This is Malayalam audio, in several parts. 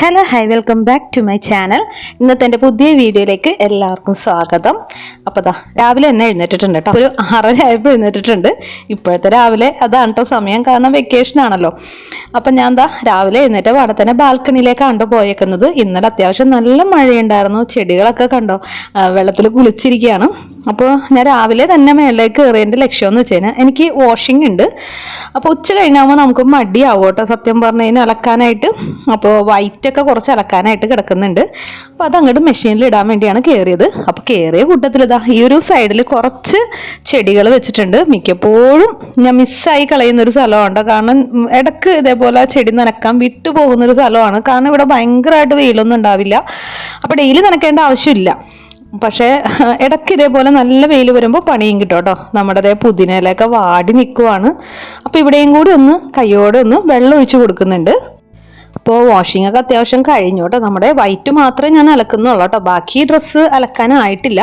Hello hi welcome back to my channel ഇന്നത്തെ എന്റെ പുതിയ വീഡിയോയിലേക്ക് എല്ലാവർക്കും സ്വാഗതം. അപ്പോൾ ദാ രാവിലെ തന്നെ എഴുന്നേറ്റിട്ടുണ്ട് കേട്ടോ. ഒരു ആറര ആയപ്പോൾ എഴുന്നേറ്റിട്ടുണ്ട്. ഇപ്പോഴത്തെ രാവിലെ അതാണ് കേട്ടോ സമയം. കാരണം വെക്കേഷൻ ആണല്ലോ. അപ്പം ഞാൻ എന്താ രാവിലെ എഴുന്നേറ്റ പാടെ തന്നെ ബാൽക്കണിയിലേക്ക് ബാൽക്കണിയിലേക്കാണ് പോയേക്കുന്നത്. ഇന്നലെ അത്യാവശ്യം നല്ല മഴയുണ്ടായിരുന്നു. ചെടികളൊക്കെ കണ്ടോ വെള്ളത്തിൽ കുളിച്ചിരിക്കുകയാണ്. അപ്പോൾ ഞാൻ രാവിലെ തന്നെ മേളിലേക്ക് കയറിയതിന്റെ ലക്ഷ്യം എന്ന് വെച്ച് കഴിഞ്ഞാൽ എനിക്ക് വാഷിംഗ് ഉണ്ട്. അപ്പോൾ ഉച്ച കഴിഞ്ഞാകുമ്പോൾ നമുക്ക് മടിയാവും കേട്ടോ സത്യം പറഞ്ഞു കഴിഞ്ഞാൽ അലക്കാനായിട്ട്. അപ്പോൾ വൈറ്റൊക്കെ കുറച്ച് അലക്കാനായിട്ട് കിടക്കുന്നുണ്ട്. അപ്പോൾ അത് അങ്ങോട്ട് മെഷീനിൽ ഇടാൻ വേണ്ടിയാണ് കയറിയത് അപ്പോൾ കയറിയ കൂട്ടത്തിൽ ഇതാ ഈ ഒരു സൈഡിൽ കുറച്ച് ചെടികൾ വെച്ചിട്ടുണ്ട്. മിക്കപ്പോഴും ഞാൻ മിസ്സായി കളയുന്ന ഒരു സ്ഥലമുണ്ട് കാരണം ഇടയ്ക്ക് ഇതേപോലെ ചെടി നനക്കാൻ വിട്ടു പോകുന്ന ഒരു സ്ഥലമാണ്. കാരണം ഇവിടെ ഭയങ്കരമായിട്ട് വെയിലൊന്നും ഉണ്ടാവില്ല. അപ്പോൾ ഡെയിലി നനക്കേണ്ട ആവശ്യമില്ല. പക്ഷേ ഇടയ്ക്ക് ഇതേപോലെ നല്ല വെയിൽ വരുമ്പോൾ പണിയും കിട്ടും കേട്ടോ. നമ്മുടെ അതേ പുതിനയിലൊക്കെ വാടി നിൽക്കുവാണ് അപ്പോൾ ഇവിടെയും കൂടി ഒന്ന് കയ്യോടെ ഒന്ന് വെള്ളം ഒഴിച്ചു കൊടുക്കുന്നുണ്ട്. അപ്പോൾ വാഷിംഗ് ഒക്കെ അത്യാവശ്യം കഴിഞ്ഞു കേട്ടോ. നമ്മുടെ വൈറ്റ് മാത്രമേ ഞാൻ അലക്കുന്നുള്ളൂ കേട്ടോ. ബാക്കി ഡ്രസ്സ് അലക്കാനായിട്ടില്ല.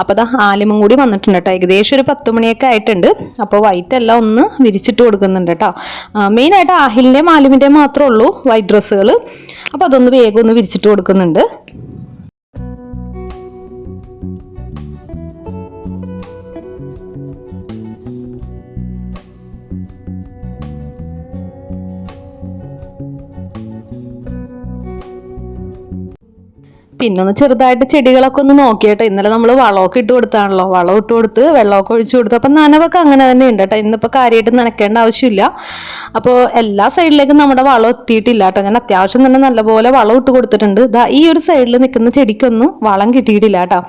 അപ്പോൾ ദാ ആലിമും കൂടി വന്നിട്ടുണ്ട് കേട്ടോ. ഏകദേശം ഒരു പത്ത് മണിയൊക്കെ ആയിട്ടുണ്ട്. അപ്പോൾ വൈറ്റ് എല്ലാം ഒന്ന് വിരിച്ചിട്ട് കൊടുക്കുന്നുണ്ട് കേട്ടോ. മെയിനായിട്ട് ആഹിലിന്റെയും ആലിമിന്റെയും മാത്രമേ ഉള്ളൂ വൈറ്റ് ഡ്രസ്സുകൾ അപ്പോൾ അതൊന്ന് വേഗം ഒന്ന് വിരിച്ചിട്ട് കൊടുക്കുന്നുണ്ട്. പിന്നെ ഒന്ന് ചെറുതായിട്ട് ചെടികളൊക്കെ ഒന്ന് നോക്കിയിട്ട്. ഇന്നലെ നമ്മൾ വളമൊക്കെ ഇട്ട് കൊടുത്താണല്ലോ. വളം ഇട്ട് കൊടുത്ത് വെള്ളമൊക്കെ ഒഴിച്ചു കൊടുത്തു. അപ്പം നനവൊക്കെ അങ്ങനെ തന്നെ ഉണ്ട് കേട്ടോ ഇന്നിപ്പോൾ കാര്യമായിട്ട് നനയ്ക്കേണ്ട ആവശ്യമില്ല. അപ്പോൾ എല്ലാ സൈഡിലേക്കും നമ്മുടെ വളം എത്തിയിട്ടില്ല കേട്ടോ ഞാൻ അത്യാവശ്യം തന്നെ നല്ലപോലെ വളം ഇട്ട് കൊടുത്തിട്ടുണ്ട്. ദാ ഈ ഒരു സൈഡിൽ നിൽക്കുന്ന ചെടിക്കൊന്നും വളം കിട്ടിയിട്ടില്ല കേട്ടോ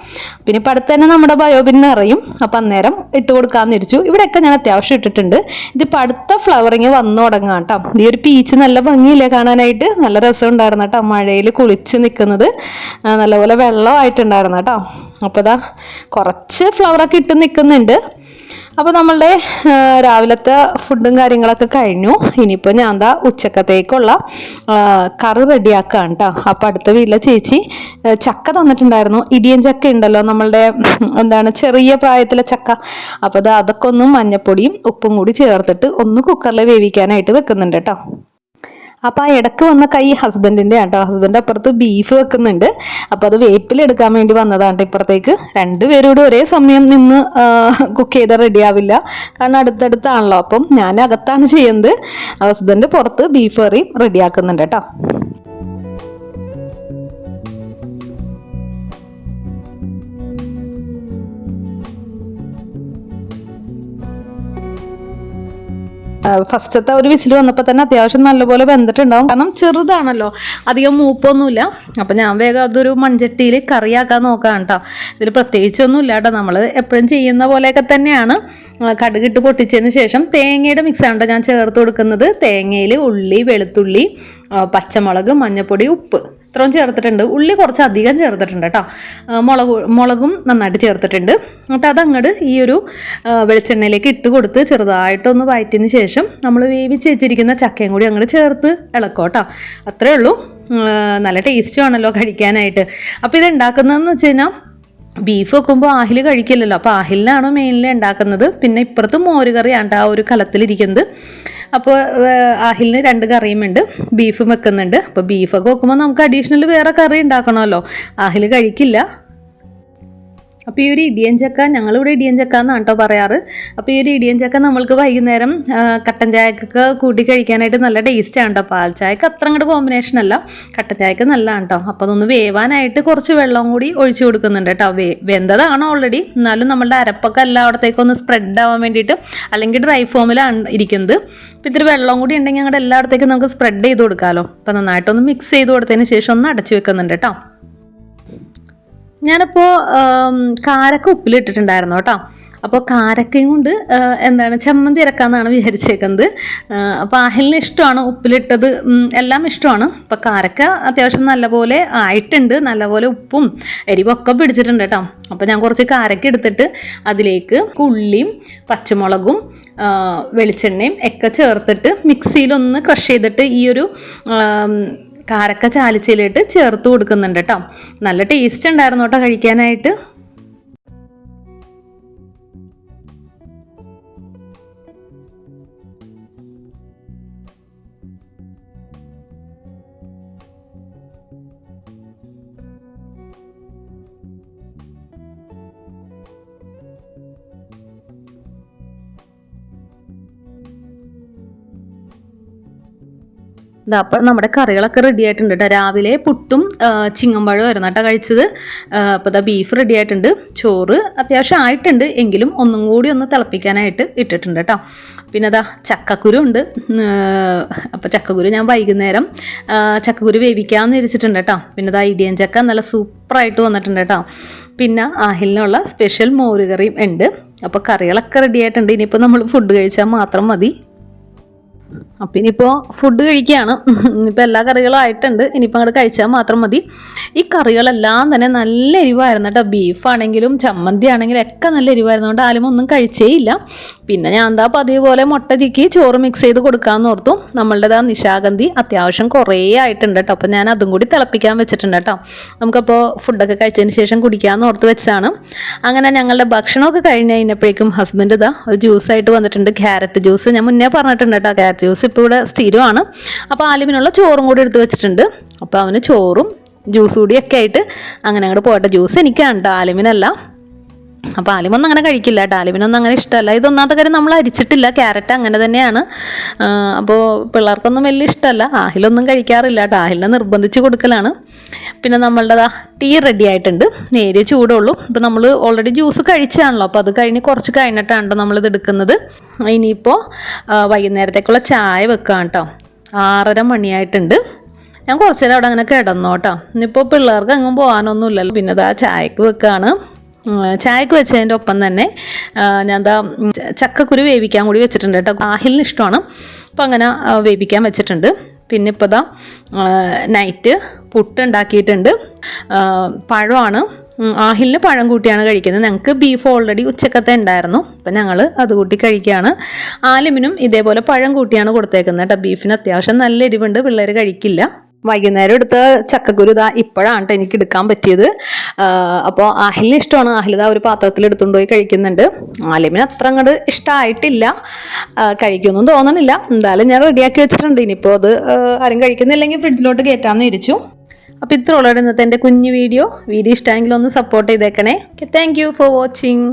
പിന്നെ ഇപ്പം അടുത്ത് തന്നെ നമ്മുടെ ബയോബിൻ നിറയും. അപ്പം അന്നേരം ഇട്ട് കൊടുക്കാമെന്ന് ഇരിച്ചു ഇവിടെയൊക്കെ ഞാൻ അത്യാവശ്യം ഇട്ടിട്ടുണ്ട്. ഇതിപ്പോൾ അടുത്ത ഫ്ലവറിങ് വന്നു തുടങ്ങാം കേട്ടോ ഈ ഒരു പീച്ച് നല്ല ഭംഗിയില്ലേ കാണാനായിട്ട്? നല്ല രസം ഉണ്ടായിരുന്നു കേട്ടോ മഴയിൽ കുളിച്ച് നിൽക്കുന്നത് നല്ലപോലെ വെള്ളമായിട്ടുണ്ടായിരുന്നു കേട്ടോ. അപ്പോൾ ഇതാ കുറച്ച് ഫ്ലവറൊക്കെ ഇട്ട് നിൽക്കുന്നുണ്ട് അപ്പോൾ നമ്മളുടെ രാവിലത്തെ ഫുഡും കാര്യങ്ങളൊക്കെ കഴിഞ്ഞു. ഇനിയിപ്പോൾ ഞാൻ എന്താ ഉച്ചക്കത്തേക്കുള്ള കറി റെഡിയാക്കുകയാണ് കേട്ടോ അപ്പോൾ അടുത്ത വീട്ടിലെ ചേച്ചി ചക്ക തന്നിട്ടുണ്ടായിരുന്നു. ഇടിയൻ ചക്ക ഉണ്ടല്ലോ നമ്മളുടെ എന്താണ് ചെറിയ പ്രായത്തിലെ ചക്ക. അപ്പോൾ അത് അതൊക്കെ ഒന്ന് മഞ്ഞപ്പൊടിയും ഉപ്പും കൂടി ചേർത്തിട്ട് ഒന്ന് കുക്കറിൽ വേവിക്കാനായിട്ട് വെക്കുന്നുണ്ട് കേട്ടോ അപ്പോൾ ആ ഇടയ്ക്ക് വന്ന കൈ ഹസ്ബൻഡിന്റെ ആട്ടോ. ഹസ്ബൻഡ് അപ്പുറത്ത് ബീഫ് വെക്കുന്നുണ്ട്. അപ്പോൾ അത് വേപ്പിലെടുക്കാൻ വേണ്ടി വന്നതാണ് ഇപ്പുറത്തേക്ക്. രണ്ടുപേരോട് ഒരേ സമയം നിന്ന് കുക്ക് ചെയ്താൽ റെഡിയാവില്ല കാരണം അടുത്തടുത്താണല്ലോ. അപ്പം ഞാൻ അകത്താണ് ചെയ്യുന്നത്. ഹസ്ബൻഡ് പുറത്ത് ബീഫ് കറിയും റെഡിയാക്കുന്നുണ്ട് കേട്ടോ ഫസ്റ്റത്തെ ഒരു വിസിൽ വന്നപ്പോൾ തന്നെ അത്യാവശ്യം നല്ലപോലെ വെന്തിട്ടുണ്ടാവും. കാരണം ചെറുതാണല്ലോ. അധികം മൂപ്പൊന്നുമില്ല. അപ്പം ഞാൻ വേഗം അതൊരു മൺചട്ടിയിൽ കറിയാക്കാൻ നോക്കാം കേട്ടോ ഇതിൽ പ്രത്യേകിച്ചൊന്നും ഇല്ല കേട്ടോ നമ്മൾ എപ്പോഴും ചെയ്യുന്ന പോലെയൊക്കെ തന്നെയാണ്. കടുകിട്ട് പൊട്ടിച്ചതിന് ശേഷം തേങ്ങയുടെ മിക്സാണ് ഞാൻ ചേർത്ത് കൊടുക്കുന്നത്. തേങ്ങയിൽ ഉള്ളി വെളുത്തുള്ളി പച്ചമുളക് മഞ്ഞൾപ്പൊടി ഉപ്പ്. ഇത്രയും ചേർത്തിട്ടുണ്ട്. ഉള്ളി കുറച്ച് അധികം ചേർത്തിട്ടുണ്ട് കേട്ടോ. മുളക് മുളകും നന്നായിട്ട് ചേർത്തിട്ടുണ്ട്. എന്നിട്ട് അതങ്ങോട്ട് ഈ ഒരു വെളിച്ചെണ്ണയിലേക്ക് ഇട്ട് കൊടുത്ത് ചെറുതായിട്ടൊന്ന് വയറ്റിന് ശേഷം നമ്മൾ വേവിച്ച് വെച്ചിരിക്കുന്ന ചക്കയും കൂടി അങ്ങോട്ട് ചേർത്ത് ഇളക്കും കേട്ടോ അത്രേ ഉള്ളൂ. നല്ല ടേസ്റ്റും ആണല്ലോ കഴിക്കാനായിട്ട്. അപ്പോൾ ഇത് ഉണ്ടാക്കുന്നതെന്ന് വെച്ച് കഴിഞ്ഞാൽ ബീഫ് വെക്കുമ്പോൾ ആഹിൽ കഴിക്കില്ലല്ലോ. അപ്പോൾ ആഹിലിനാണ് മെയിനിൽ ഉണ്ടാക്കുന്നത്. പിന്നെ ഇപ്പുറത്ത് മോര് കറിയാണ് ആ ഒരു കലത്തിലിരിക്കുന്നത്. അപ്പോൾ ആഹിലിന് രണ്ട് കറിയും ഉണ്ട്. ബീഫും വെക്കുന്നുണ്ട്. അപ്പോൾ ബീഫൊക്കെ വെക്കുമ്പോൾ നമുക്ക് അഡീഷണൽ വേറെ കറി ഉണ്ടാക്കണമല്ലോ. ആഹിൽ കഴിക്കില്ല. അപ്പോൾ ഈ ഒരു ഇടിയൻ ചക്ക ഞങ്ങളിവിടെ ഇടിയൻ ചക്ക എന്നാണ് കേട്ടോ പറയാറ്. അപ്പോൾ ഈ ഒരു ഇടിയൻ ചക്ക നമ്മൾക്ക് വൈകുന്നേരം കട്ടൻ ചായക്കൊക്കെ കൂട്ടി കഴിക്കാനായിട്ട് നല്ല ടേസ്റ്റാണ് കേട്ടോ പാൽ ചായക്ക് അത്ര അങ്ങോട്ട് കോമ്പിനേഷൻ അല്ല. കട്ടൻ ചായക്ക് നല്ലതാണ് കേട്ടോ അപ്പോൾ അതൊന്ന് വേവാനായിട്ട് കുറച്ച് വെള്ളം കൂടി ഒഴിച്ചു കൊടുക്കുന്നുണ്ട് കേട്ടോ വേ വെന്തതാണ് ഓൾറെഡി എന്നാലും നമ്മളുടെ അരപ്പൊക്കെ ഒന്ന് സ്പ്രെഡ് ആവാൻ വേണ്ടിയിട്ട് അല്ലെങ്കിൽ ഡ്രൈ ഫോമിലാണ് ഇരിക്കുന്നത്. അപ്പോൾ ഇത്തിരി വെള്ളം കൂടി ഉണ്ടെങ്കിൽ ഞങ്ങളുടെ എല്ലായിടത്തേക്കും നമുക്ക് സ്പ്രെഡ് ചെയ്ത് കൊടുക്കാമല്ലോ അപ്പോൾ നന്നായിട്ടൊന്ന് മിക്സ് ചെയ്ത് കൊടുത്തതിന് ശേഷം ഒന്ന് അടച്ചു വെക്കുന്നുണ്ട് കേട്ടോ ഞാനപ്പോൾ കാരക്ക ഉപ്പിലിട്ടിട്ടുണ്ടായിരുന്നു കേട്ടോ. അപ്പോൾ കാരക്കയും കൊണ്ട് എന്താണ് ചമ്മന്തി ഇറക്കാമെന്നാണ് വിചാരിച്ചേക്കുന്നത്. അപ്പോൾ അഹലിന് ഇഷ്ടമാണ് ഉപ്പിലിട്ടത്. എല്ലാം ഇഷ്ടമാണ്. അപ്പോൾ കാരക്ക അത്യാവശ്യം നല്ലപോലെ ആയിട്ടുണ്ട്. നല്ലപോലെ ഉപ്പും എരിവൊക്കെ പിടിച്ചിട്ടുണ്ട് കേട്ടോ. അപ്പോൾ ഞാൻ കുറച്ച് കാരക്ക എടുത്തിട്ട് അതിലേക്ക് ഉള്ളിയും പച്ചമുളകും വെളിച്ചെണ്ണയും ഒക്കെ ചേർത്തിട്ട് മിക്സിയിലൊന്ന് ക്രഷ് ചെയ്തിട്ട് ഈ ഒരു കാരക്ക ചാലിച്ചയിലിട്ട് ചേർത്ത് കൊടുക്കുന്നുണ്ട് കേട്ടോ. നല്ല ടേസ്റ്റ് ഉണ്ടായിരുന്നു കേട്ടോ കഴിക്കാനായിട്ട്. ഇതാ അപ്പോൾ നമ്മുടെ കറികളൊക്കെ റെഡി ആയിട്ടുണ്ട് കേട്ടോ രാവിലെ പുട്ടും ചിങ്ങമ്പഴവും ആയിരുന്നു കേട്ടോ കഴിച്ചത്. അപ്പോൾ ഇതാ ബീഫ് റെഡി ആയിട്ടുണ്ട്. ചോറ് അത്യാവശ്യം ആയിട്ടുണ്ട്. എങ്കിലും ഒന്നും കൂടി ഒന്ന് തിളപ്പിക്കാനായിട്ട് ഇട്ടിട്ടുണ്ട് കേട്ടോ പിന്നെ അതാ ചക്കക്കുരു ഉണ്ട്. അപ്പോൾ ചക്കക്കുരു ഞാൻ വൈകുന്നേരം ചക്കക്കുരു വേവിക്കാമെന്ന് വിരിച്ചിട്ടുണ്ട് കേട്ടോ പിന്നെ അതാ ഇടിയൻ ചക്ക നല്ല സൂപ്പറായിട്ട് വന്നിട്ടുണ്ട് കേട്ടോ പിന്നെ ആഹിലിനുള്ള സ്പെഷ്യൽ മോരുകറിയും ഉണ്ട്. അപ്പോൾ കറികളൊക്കെ റെഡി ആയിട്ടുണ്ട്. ഇനിയിപ്പോൾ നമ്മൾ ഫുഡ് കഴിച്ചാൽ മാത്രം മതി. അപ്പം ഇനിയിപ്പോൾ ഫുഡ് കഴിക്കുകയാണ്. ഇനിയിപ്പോൾ എല്ലാ കറികളും ആയിട്ടുണ്ട്. ഇനിയിപ്പോൾ അങ്ങോട്ട് കഴിച്ചാൽ മാത്രം മതി. ഈ കറികളെല്ലാം തന്നെ നല്ല എരിവായിരുന്നു കേട്ടോ. ബീഫാണെങ്കിലും ചമ്മന്തി ആണെങ്കിലും ഒക്കെ നല്ല എരിവായിരുന്നു. കൊണ്ട് ആരും ഒന്നും കഴിച്ചേ ഇല്ല പിന്നെ ഞാൻ എന്താ പതിവ് പോലെ മുട്ട ചിക്കി ചോറ് മിക്സ് ചെയ്ത് കൊടുക്കാമെന്ന് ഓർത്തു. നമ്മളുടെ ആ നിശാഗന്ധി അത്യാവശ്യം കുറേ ആയിട്ടുണ്ട് കേട്ടോ അപ്പം ഞാൻ അതും കൂടി തിളപ്പിക്കാൻ വെച്ചിട്ടുണ്ട് കേട്ടോ നമുക്കപ്പോൾ ഫുഡൊക്കെ കഴിച്ചതിന് ശേഷം കുടിക്കാമെന്ന് ഓർത്ത് വെച്ചാണ് അങ്ങനെ ഞങ്ങളുടെ ഭക്ഷണമൊക്കെ കഴിഞ്ഞ് കഴിഞ്ഞപ്പോഴേക്കും ഹസ്ബൻഡ് ഇതാ ഒരു ജ്യൂസായിട്ട് വന്നിട്ടുണ്ട്. ക്യാരറ്റ് ജ്യൂസ് ഞാൻ മുന്നേ പറഞ്ഞിട്ടുണ്ട് കേട്ടോ ക്യാരറ്റ് ജ്യൂസ് ഇപ്പോൾ ഇവിടെ സ്ഥിരമാണ്. അപ്പോൾ ആലിമിനുള്ള ചോറും കൂടി എടുത്ത് വെച്ചിട്ടുണ്ട്. അപ്പോൾ അവന് ചോറും ജ്യൂസ് കൂടിയൊക്കെ ആയിട്ട് അങ്ങനെ അങ്ങോട്ട് പോട്ടെ ജ്യൂസ് എനിക്കാണ് കേട്ടോ ആലിമിനല്ല. അപ്പോൾ ആലിമൊന്നും അങ്ങനെ കഴിക്കില്ല കേട്ടോ ആലിമിനൊന്നും അങ്ങനെ ഇഷ്ടമല്ല. ഇതൊന്നാമത്തെ കാര്യം നമ്മൾ അരിച്ചിട്ടില്ല ക്യാരറ്റ് അങ്ങനെ തന്നെയാണ്. ആ, അപ്പോൾ പിള്ളേർക്കൊന്നും വലിയ ഇഷ്ടമല്ല. ആഹിലൊന്നും കഴിക്കാറില്ല കേട്ടോ. ആഹിലിനെ നിർബന്ധിച്ച് കൊടുക്കലാണ്. പിന്നെ നമ്മളുടെ ടീ റെഡി ആയിട്ടുണ്ട്. നേരിയ ചൂടുള്ളൂ. ഇപ്പോൾ നമ്മൾ ഓൾറെഡി ജ്യൂസ് കഴിച്ചാണല്ലോ. അപ്പോൾ അത് കഴിഞ്ഞ് കുറച്ച് കഴിഞ്ഞിട്ടാണ് നമ്മളിത് എടുക്കുന്നത്. ഇനിയിപ്പോൾ ആ, വൈകുന്നേരത്തേക്കുള്ള ചായ വെക്കാം കേട്ടോ ആറര മണിയായിട്ടുണ്ട്. ഞാൻ കുറച്ച് നേരം അവിടെ അങ്ങനെ കിടന്നു കേട്ടോ ഇനിയിപ്പോൾ പിള്ളേർക്ക് അങ്ങ് പോകാനൊന്നുമില്ലല്ലോ. പിന്നെ ഇതാ ചായക്ക് വെക്കാണ്. ഉം, ചായക്ക് വെച്ചതിന്റെ ഒപ്പം തന്നെ ഞാൻ എന്താ ചക്കക്കുരു വേവിക്കാൻ കൂടി വെച്ചിട്ടുണ്ട് കേട്ടോ. ആഹിലിന് ഇഷ്ടമാണ്. അപ്പോൾ അങ്ങനെ വേവിക്കാൻ വെച്ചിട്ടുണ്ട്. പിന്നെ ഇപ്പോൾ ഇതാ നൈറ്റ് പുട്ട് ഉണ്ടാക്കിയിട്ടുണ്ട്. പഴമാണ്. ആഹിലിന് പഴം കൂട്ടിയാണ് കഴിക്കുന്നത്. ഞങ്ങൾക്ക് ബീഫ് ഓൾറെഡി ഉച്ചക്കത്തെ ഉണ്ടായിരുന്നു. അപ്പം ഞങ്ങൾ അത് കൂട്ടി കഴിക്കുകയാണ്. ആലിമിനും ഇതേപോലെ പഴം കൂട്ടിയാണ് കൊടുത്തേക്കുന്നത് കേട്ടോ. ബീഫിന് അത്യാവശ്യം നല്ല എരിവുണ്ട്. പിള്ളേർ കഴിക്കില്ല. വൈകുന്നേരം എടുത്ത ചക്കക്കുരു ഇതാ ഇപ്പോഴാണ് എനിക്ക് എടുക്കാൻ പറ്റിയത്. അപ്പോൾ അഹലിന് ഇഷ്ടമാണ്. അഹലിത ഒരു പാത്രത്തിൽ എടുത്തുകൊണ്ട് പോയി കഴിക്കുന്നുണ്ട്. ആലിമിന് അത്ര അങ്ങോട്ട് ഇഷ്ടമായിട്ടില്ല കഴിക്കുമെന്നും തോന്നണില്ല. എന്തായാലും ഞാൻ റെഡിയാക്കി വെച്ചിട്ടുണ്ട്. ഇനിയിപ്പോൾ അത് ആരും കഴിക്കുന്നില്ലെങ്കിൽ ഫ്രിഡ്ജിലോട്ട് കയറ്റാമെന്ന് വിരിച്ചു അപ്പോൾ ഇത്ര ഉള്ളത് ഇന്നത്തെ എന്റെ കുഞ്ഞു വീഡിയോ. വീഡിയോ ഇഷ്ടമെങ്കിൽ ഒന്ന് സപ്പോർട്ട് ചെയ്തേക്കണേ. Okay thank for watching